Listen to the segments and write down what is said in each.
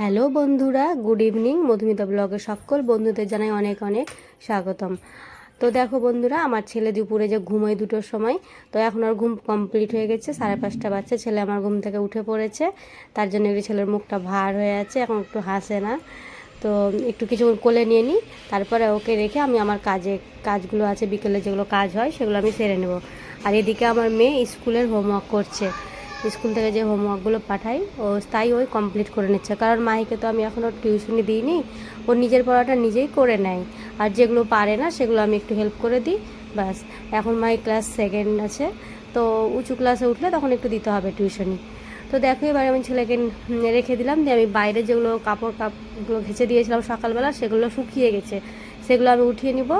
Hello বন্ধুরা, good evening. Madhumita ব্লগের সকল বন্ধুদের জানাই অনেক অনেক স্বাগতম। তো দেখো বন্ধুরা, আমার ছেলে দুপুরে যে ঘুমোয় দুটোর সময়, তো এখন আর ঘুম কমপ্লিট হয়ে গেছে, সাড়ে পাঁচটা বাচ্চা ছেলে আমার ঘুম থেকে উঠে পড়েছে। তার জন্য একটু ছেলের মুখটা ভার হয়ে আছে, এখন একটু হাসে না। তো একটু কিছু কোলে নিয়ে নিই, তারপরে ওকে রেখে আমি আমার কাজে, কাজগুলো আছে, বিকেলে যেগুলো কাজ হয়, সেগুলো আমি সেরে নেব। আর এদিকে আমার মেয়ে স্কুলের হোমওয়ার্ক করছে। স্কুল থেকে যে হোমওয়ার্কগুলো পাঠাই, ও তাই ওই কমপ্লিট করে নিচ্ছে। কারণ মাহিকে তো আমি এখনও টিউশনি দিইনি, ও নিজের পড়াটা নিজেই করে নেয়। আর যেগুলো পারে না, সেগুলো আমি একটু হেল্প করে দিই, ব্যাস। এখন মাই ক্লাস সেকেন্ড আছে, তো উঁচু ক্লাসে উঠলে তখন একটু দিতে হবে টিউশনি তো দেখো, এবার আমি ছেলেকে রেখে দিলাম, দিয়ে আমি বাইরে যেগুলো কাপড় কাপগুলো ঘেঁচে দিয়েছিলাম সকালবেলা, সেগুলো শুকিয়ে গেছে। সেগুলো আমি উঠিয়ে নিব,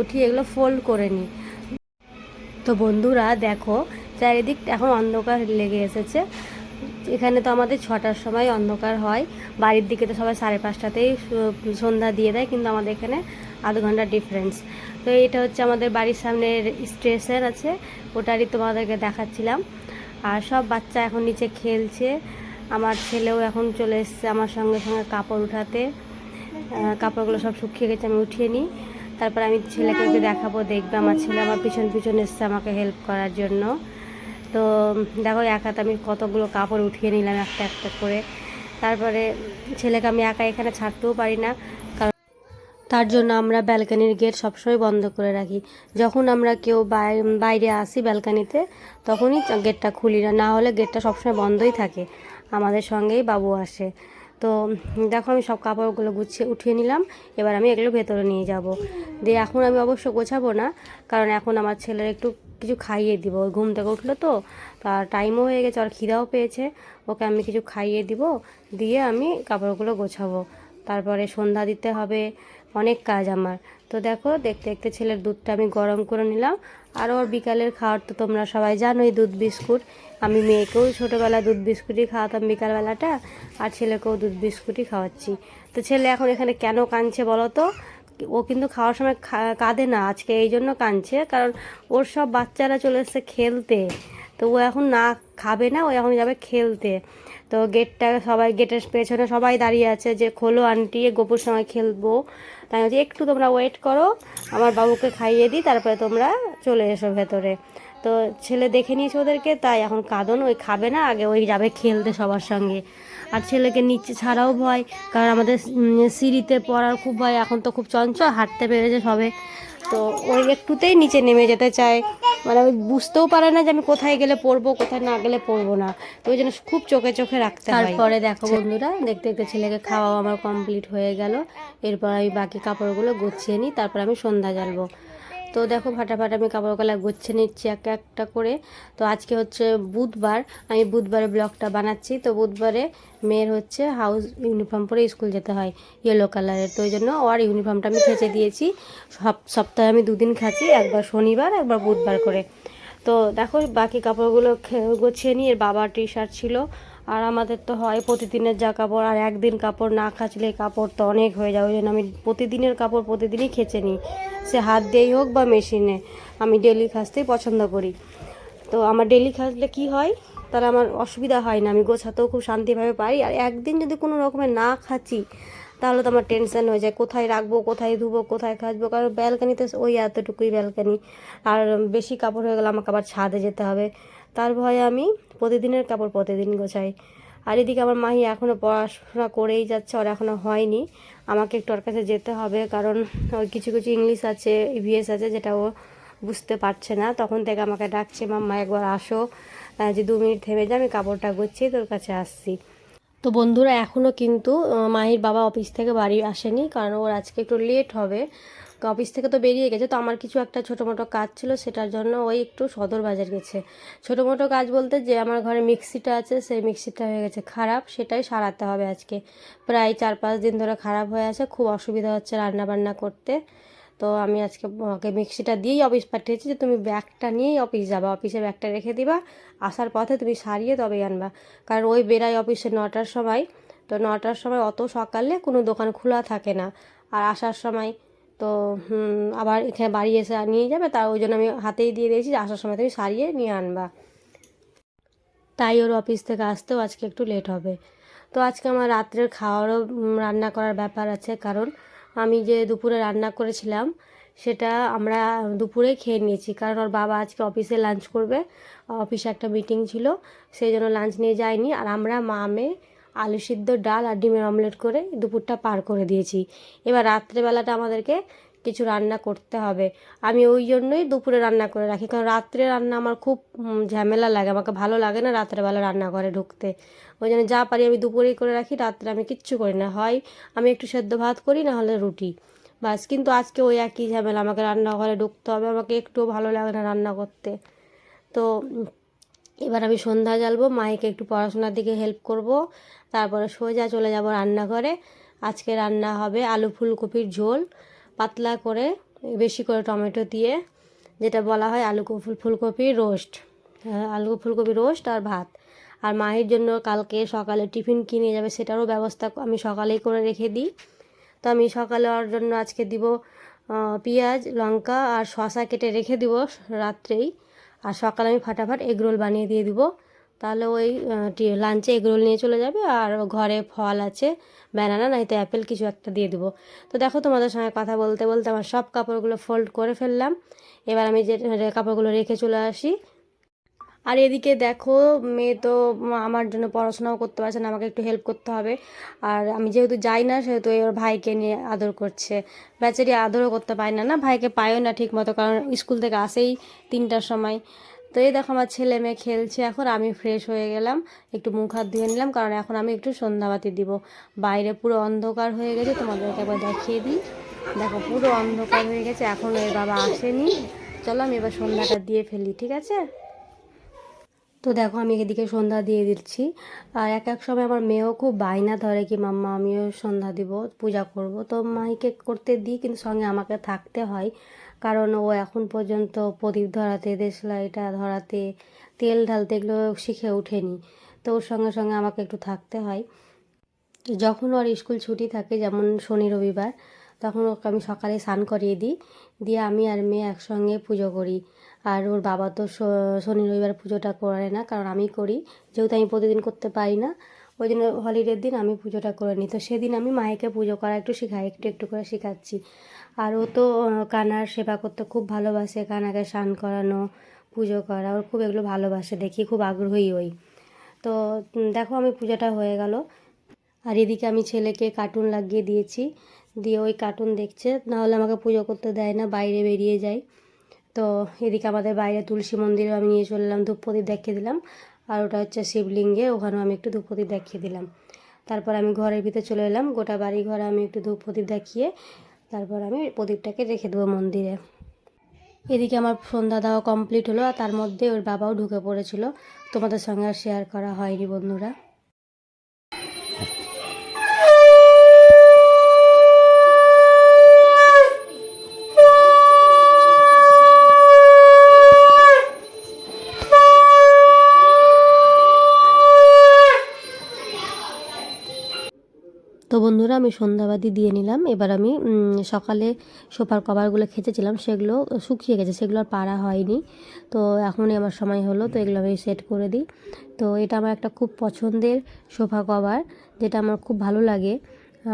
উঠিয়ে এগুলো ফোল্ড করে নিই। তো বন্ধুরা, দেখো চারিদিক এখন অন্ধকার লেগে এসেছে। এখানে তো আমাদের ছটার সময় অন্ধকার হয়। বাড়ির দিকে তো সবাই সাড়ে পাঁচটাতেই সন্ধ্যা দিয়ে দেয়, কিন্তু আমাদের এখানে আধ ঘণ্টার ডিফারেন্স তো এটা হচ্ছে আমাদের বাড়ির সামনের স্টেশন আছে, ওটারই তোমাদেরকে দেখাচ্ছিলাম। আর সব বাচ্চা এখন নিচে খেলছে। আমার ছেলেও এখন চলে এসছে আমার সঙ্গে সঙ্গে কাপড় উঠাতে। কাপড়গুলো সব শুকিয়ে গেছে, আমি উঠিয়ে নিই। তারপর আমি ছেলেকে দেখাবো, দেখবে আমার ছেলে আমার পিছন পিছন এসছে আমাকে হেল্প করার জন্য। তো দেখো এক হাতে আমি কতগুলো কাপড় উঠিয়ে নিলাম একটা একটা করে। তারপরে ছেলেকে আমি একা এখানে ছাড়তেও পারি না, কারণ তার জন্য আমরা ব্যালকানির গেট সবসময় বন্ধ করে রাখি। যখন আমরা কেউ বাই- বাইরে আসি ব্যালকানিতে, তখনই গেটটা খুলি না না হলে গেটটা সবসময় বন্ধই থাকে, আমাদের সঙ্গেই বাবু আসে। তো দেখো আমি সব কাপড়গুলো গুছিয়ে উঠিয়ে নিলাম, এবার আমি এগুলো ভেতরে নিয়ে যাব। দিয়ে এখন আমি অবশ্য গোছাবো না, কারণ এখন আমার ছেলের একটু কিছু খাইয়ে দিব। ঘুম থেকে উঠল তো তার টাইমও হয়ে গেছে, আর খিদাও পেয়েছে। ওকে আমি কিছু খাইয়ে দিব, দিয়ে আমি কাপড়গুলো গোছাবো। তারপরে সন্ধ্যা দিতে হবে, অনেক কাজ আমার। তো দেখো, দেখতে দেখতে ছেলের দুধটা আমি গরম করে নিলাম। আর ওর বিকালের খাওয়ার তো তোমরা সবাই জানোই, দুধ বিস্কুট। আমি মেয়েকেও ছোটোবেলা দুধ বিস্কুটই খাওয়াতাম বিকালবেলাটা, আর ছেলেকেও দুধ বিস্কুটই খাওয়াচ্ছি। তো ছেলে এখন এখানে কেন কাঁদছে বলো তো? ও কিন্তু খাওয়ার সময় কাঁদে না, আজকে এই জন্য কাঁদছে, কারণ ওর সব বাচ্চারা চলে এসছে খেলতে। তো ও এখন না খাবে না, ও এখন যাবে খেলতে। তো গেটটা সবাই গেটের পেছনে সবাই দাঁড়িয়ে আছে যে, খোলো আন্টি গোপুর সময় খেলব। তাই বলছি, একটু তোমরা ওয়েট করো, আমার বাবুকে খাইয়ে দিই, তারপরে তোমরা চলে এসো ভেতরে। তো ছেলে দেখে নিয়েছে ওদেরকে, তাই এখন কাঁদন ওই খাবে না, আগে ওই যাবে খেলতে সবার সঙ্গে। আর ছেলেকে নিচে ছাড়াও ভয়, কারণ আমাদের সিঁড়িতে পড়ার খুব ভয়, এখন তো খুব চঞ্চল, হাঁটতে পেরেছে সবে। তো ওই একটুতেই নিচে নেমে যেতে চায়। মানে ওই বুঝতেও পারে না যে আমি কোথায় গেলে পড়ব, কোথায় না গেলে পড়ব না। তো ওই জন্য খুব চোখে চোখে রাখতে হয়। তারপরে দেখো বন্ধুরা, দেখতে দেখতে ছেলেকে খাওয়াও আমার কমপ্লিট হয়ে গেল। এরপর আমি বাকি কাপড়গুলো গুছিয়ে নিই, তারপর আমি সন্ধ্যা জ্বালবো। তো দেখো ফাটাফাট আমি কাপড়গুলো গুছিয়ে নিচ্ছি এক একটা করে। তো আজকে হচ্ছে বুধবার, আমি বুধবারে ব্লগটা বানাচ্ছি। তো বুধবারে মেয়ের হচ্ছে হাউস ইউনিফর্ম পরে স্কুল যেতে হয় ইয়েলো কালারের তো ওই জন্য ওর ইউনিফর্মটা আমি খেঁচে দিয়েছি। সব, সপ্তাহে আমি দুদিন খাচ্ছি একবার শনিবার, একবার বুধবার করে। তো দেখো বাকি কাপড়গুলো গুছিয়ে নিই এর বাবার টি শার্ট ছিল। আর আমাদের তো হয় প্রতিদিনের যা কাপড়, আর একদিন কাপড় না খাচলে কাপড় তো অনেক হয়ে যায় ওই জন্য আমি প্রতিদিনের কাপড় প্রতিদিনই খেচে নিই। সে হাত দিয়েই হোক বা মেশিনে, আমি ডেলি খাচতেই পছন্দ করি। তো আমার ডেলি খাচলে কি হয়? তাহলে আমার অসুবিধা হয় না, আমি গোছাতেও খুব শান্তিভাবে পারি। আর একদিন যদি কোনো রকমের না খাচ্ছি তাহলে তো আমার টেনশন হয়ে যায়, কোথায় রাখব, কোথায় ধুবো, কোথায় খাচবো? কারণ ব্যালকানিতে ওই এতটুকুই ব্যালকানি। আর বেশি কাপড় হয়ে গেলে আমাকে আবার ছাদে যেতে হবে। তার ভয়ে আমি প্রতিদিনের কাপড় প্রতিদিন গোছাই। আর এদিকে আমার মাহি এখনও পড়াশোনা করেই যাচ্ছে, আর এখনও হয়নি। আমাকে একটু ওর কাছে যেতে হবে, কারণ ওর কিছু কিছু ইংলিশ আছে ইভিএস আছে, যেটা ও বুঝতে পারছে না। তখন থেকে আমাকে ডাকছে, মাম্মা, একবার আসো। যে দু মিনিট থেমে যা, আমি কাপড়টা গুছিয়ে তোর কাছে আসছি। তো বন্ধুরা এখনও কিন্তু মাহির বাবা অফিস থেকে বাড়ি আসেনি, কারণ ওর আজকে একটু লেট হবে। অফিস থেকে তো বেরিয়ে গেছে, তো আমার কিছু একটা ছোটো মোটো কাজ ছিল, সেটার জন্য ওই একটু সদর বাজার গেছে। ছোটো মোটো কাজ বলতে যে আমার ঘরে মিক্সিটা আছে, সেই মিক্সিটা হয়ে গেছে খারাপ, সেটাই সারাতে হবে আজকে। প্রায় চার পাঁচ দিন ধরে খারাপ হয়ে আছে, খুব অসুবিধা হচ্ছে রান্না বান্না করতে। তো আমি আজকে ওকে মিক্সিটা দিয়েই অফিস পাঠিয়েছি যে তুমি ব্যাগটা নিয়েই অফিস যাবা, অফিসে ব্যাগটা রেখে দিবা, আসার পথে তুমি সারিয়ে তবে আনবা। কারণ ওই বেরাই অফিসে নটার সময়, তো নটার সময় অত সকালে কোনো দোকান খোলা থাকে না। আর আসার সময় তো আবার এখানে বাড়ি এসে নিয়ে যাবে তার ওই জন্য আমি হাতেই দিয়ে দিয়েছি আসার সময় তুমি সারিয়ে নিয়ে আনবা। তাই ওর অফিস থেকে আসতেও আজকে একটু লেট হবে। তো আজকে আমার রাত্রের খাওয়ারও রান্না করার ব্যাপার আছে, কারণ আমি যে দুপুরে রান্না করেছিলাম, সেটা আমরা দুপুরে খেয়ে নিয়েছি। কারণ ওর বাবা আজকে অফিসে লাঞ্চ করবে, অফিসে একটা মিটিং ছিল, সেই জন্য লাঞ্চ নিয়ে যায়নি। আর আমরা মা, মেয়ে আলু সিদ্ধ, ডাল আর ডিমের অমলেট করে দুপুরটা পার করে দিয়েছি। এবার রাত্রেবেলাটা আমাদেরকে কিছু রান্না করতে হবে। আমি ওই জন্যই দুপুরে রান্না করে রাখি, কারণ রাত্রে রান্না আমার খুব ঝামেলা লাগে। আমাকে ভালো লাগে না রাত্রেবেলা রান্না করে ঢুকতে। ওই জন্য যা পারি আমি দুপুরেই করে রাখি, রাত্রে আমি কিচ্ছু করি না। হয় আমি একটু সেদ্ধ ভাত করি না হলে রুটি। বাস, কিন্তু আজকে ওই একই ঝামেলা। আমাকে রান্নাঘরে ঢুকতে হবে, আমাকে একটুও ভালো লাগে না রান্না করতে। তো এবার আমি সন্ধ্যা জ্বালবো মাইকে একটু পড়াশোনার দিকে হেল্প করব। তারপরে সোজা চলে যাব রান্নাঘরে। আজকে রান্না হবে আলু ফুলকপির ঝোল পাতলা করে বেশি করে টমেটো দিয়ে যেটা বলা হয় আলু ফুল ফুলকপির রোস্ট। হ্যাঁ, আলু ফুলকপি রোস্ট আর ভাত। আর মায়ের জন্য কালকে সকালে টিফিন কিনে যাবে সেটারও ব্যবস্থা আমি সকালেই করে রেখে দিই। তো আমি সকালে ওর জন্য আজকে দিব পেঁয়াজ লঙ্কা আর শসা কেটে রেখে দিব রাত্রেই। আর সকালে আমি ফাটাফাট এগরোল বানিয়ে দিয়ে দিব। তাহলে ওই লাঞ্চে এগরোল নিয়ে চলে যাবে আর ঘরে ফল আছে ব্যানানা নয়তো অ্যাপেল কিছু একটা দিয়ে দিব। তো দেখো তোমাদের সঙ্গে কথা বলতে বলতে আমার সব কাপড়গুলো ফোল্ড করে ফেললাম। এবার আমি যে কাপড়গুলো রেখে চলে আসি আর এদিকে দেখো, মেয়ে তো আমার জন্য পড়াশোনাও করতে পারছে না, আমাকে একটু হেল্প করতে হবে। আর আমি যেহেতু যাই না, সেহেতু ওর ভাইকে নিয়ে আদর করছে। বেচারি আদরও করতে পায় না না ভাইকে পায়ও না ঠিক মতো কারণ স্কুল থেকে আসেই তিনটার সময়। তো এই দেখো আমার ছেলে মেয়ে খেলছে এখন, আমি ফ্রেশ হয়ে গেলাম, একটু মুখ হাত ধুয়ে নিলাম, কারণ এখন আমি একটু সন্ধ্যাবাতি দিব। বাইরে পুরো অন্ধকার হয়ে গেছে, তোমাদেরকে একবার দেখিয়ে দিই। দেখো পুরো অন্ধকার হয়ে গেছে, এখন এর বাবা আসেনি। চলো আমি এবার সন্ধ্যাটা দিয়ে ফেলি, ঠিক আছে? তো দেখো আমি এদিকে সন্ধ্যা দিয়ে দিচ্ছি। আর এক এক সময় আমার মেয়েও খুব বায়না ধরে কি, মাম্মা, আমিও সন্ধ্যা দিব, পূজা করব। তো মাইকে করতে দিই, কিন্তু সঙ্গে আমাকে থাকতে হয়। কারণ ও এখন পর্যন্ত প্রদীপ ধরাতে, দেশলাইটা ধরাতে, তেল ঢালতে এগুলো শিখে ওঠেনি। তো ওর সঙ্গে সঙ্গে আমাকে একটু থাকতে হয়। যখন ওর স্কুল ছুটি থাকে, যেমন শনি, রবিবার, তখন ওকে আমি সকালে স্নান করিয়ে দিই। দিয়ে আমি আর মেয়ে একসঙ্গে পুজো করি। আর ওর বাবা তো শনি রবিবার পুজোটা করে না, কারণ আমি করি। যেহেতু আমি প্রতিদিন করতে পারি না, ওই জন্য হলিডের দিন আমি পুজোটা করে নিই। তো সেদিন আমি মায়েকে পুজো করা একটু শেখাই, একটু একটু করে শেখাচ্ছি। আর ও তো কানার সেবা করতে খুব ভালোবাসে, কানাকে স্নান করানো, পুজো করা। ওর খুব এগুলো ভালোবাসে, দেখি খুব আগ্রহী ওই। তো দেখো আমি পুজোটা হয়ে গেল। আর এদিকে আমি ছেলেকে কার্টুন লাগিয়ে দিয়েছি। দিয়ে ওই কার্টুন দেখছে নাহলে আমাকে পুজো করতে দেয় না, বাইরে বেরিয়ে যায়। তো এদিকে আমাদের বাইরে তুলসী মন্দিরে আমি নিয়ে চললাম ধূপ প্রদীপ দেখিয়ে দিলাম। আর ওটা হচ্ছে শিবলিঙ্গে, ওখানেও আমি একটু ধূপ প্রদীপ দেখিয়ে দিলাম। তারপর আমি ঘরের ভিতরে চলে এলাম, গোটা বাড়ি ঘরে আমি একটু ধূপ প্রদীপ দেখিয়ে তারপর আমি প্রদীপটাকে রেখে দেবো মন্দিরে। এদিকে আমার সন্ধ্যা দেওয়া কমপ্লিট হলো, আর তার মধ্যে ওর বাবাও ঢুকে পড়েছিল। তোমাদের সঙ্গে আর শেয়ার করা হয়নি, বন্ধুরা তো বন্ধুরা, আমি সন্ধ্যাবাদি দিয়ে নিলাম। এবার আমি সকালে সোফার কভারগুলো খেঁচেছিলাম, সেগুলো শুকিয়ে গেছে, সেগুলো আর পাড়া হয়নি। তো এখনই আমার সময় হলো, তো এগুলো আমি সেট করে দিই। তো এটা আমার একটা খুব পছন্দের সোফা কভার, যেটা আমার খুব ভালো লাগে।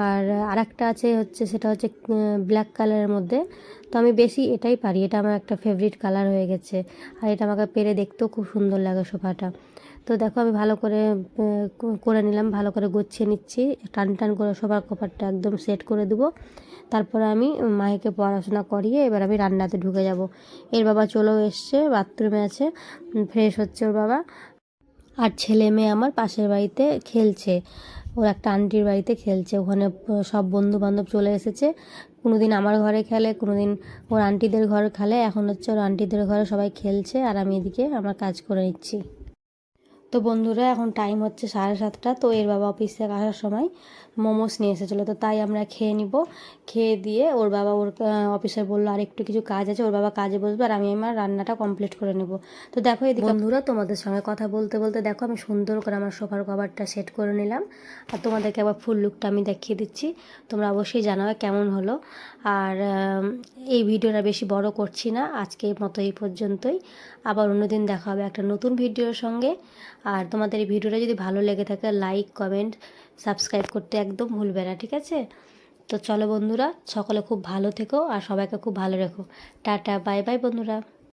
আর আরেকটা আছে হচ্ছে, সেটা হচ্ছে ব্ল্যাক কালারের মধ্যে। তো আমি বেশি এটাই পারি, এটা আমার একটা ফেভারিট কালার হয়ে গেছে। আর এটা আমাকে পেরে দেখতেও খুব সুন্দর লাগে সোফাটা। তো দেখো আমি ভালো করে করে নিলাম, ভালো করে গুছিয়ে নিচ্ছি। টান টান করে সবার কপারটা একদম সেট করে দেবো। তারপরে আমি মায়েকে পড়াশোনা করিয়ে এবার আমি রান্নাতে ঢুকে যাব। এর বাবা চলেও এসছে, বাথরুমে আছে ফ্রেশ হচ্ছে ওর বাবা। আর ছেলে মেয়ে আমার পাশের বাড়িতে খেলছে। ওর একটা আন্টির বাড়িতে খেলছে। ওখানে সব বন্ধু বান্ধব চলে এসেছে। কোনো দিন আমার ঘরে খেলে কোনো দিন ওর আন্টিদের ঘরে খেলে। এখন হচ্ছে ওর আন্টিদের ঘরে সবাই খেলছে। আর আমি এদিকে আমার কাজ করে নিচ্ছি। তো বন্ধুরা, এখন টাইম হচ্ছে সাড়ে সাতটা, তো এর বাবা অফিস থেকে আসার সময় মোমোস নিয়ে এসেছিল। তো তাই আমরা খেয়ে নিব। খেয়ে দিয়ে ওর বাবা ওর অফিসে বলল আর একটু কিছু কাজ আছে। ওর বাবা কাজে বসবে আর আমি আমার রান্নাটা কমপ্লিট করে নেব। তো দেখো এদিকে বন্ধুরা, তোমাদের সঙ্গে কথা বলতে বলতে দেখো আমি সুন্দর করে আমার সোফার কভারটা সেট করে নিলাম। আর তোমাদেরকে আবার ফুল লুকটা আমি দেখিয়ে দিচ্ছি। তোমরা অবশ্যই জানাবে কেমন হলো। আর এই ভিডিওটা বেশি বড় করছি না। আজকের মতো এই পর্যন্তই। আবার অন্যদিন দেখা হবে একটা নতুন ভিডিওর সঙ্গে। আর তোমাদের এই ভিডিওটা যদি ভালো লেগে থাকে লাইক কমেন্ট সাবস্ক্রাইব করতে একদম ভুলবে না, ঠিক আছে? তো চলো বন্ধুরা, সকলে খুব ভালো থেকো আর সবাইকে খুব ভালো রেখো। টাটা বাই বাই বন্ধুরা।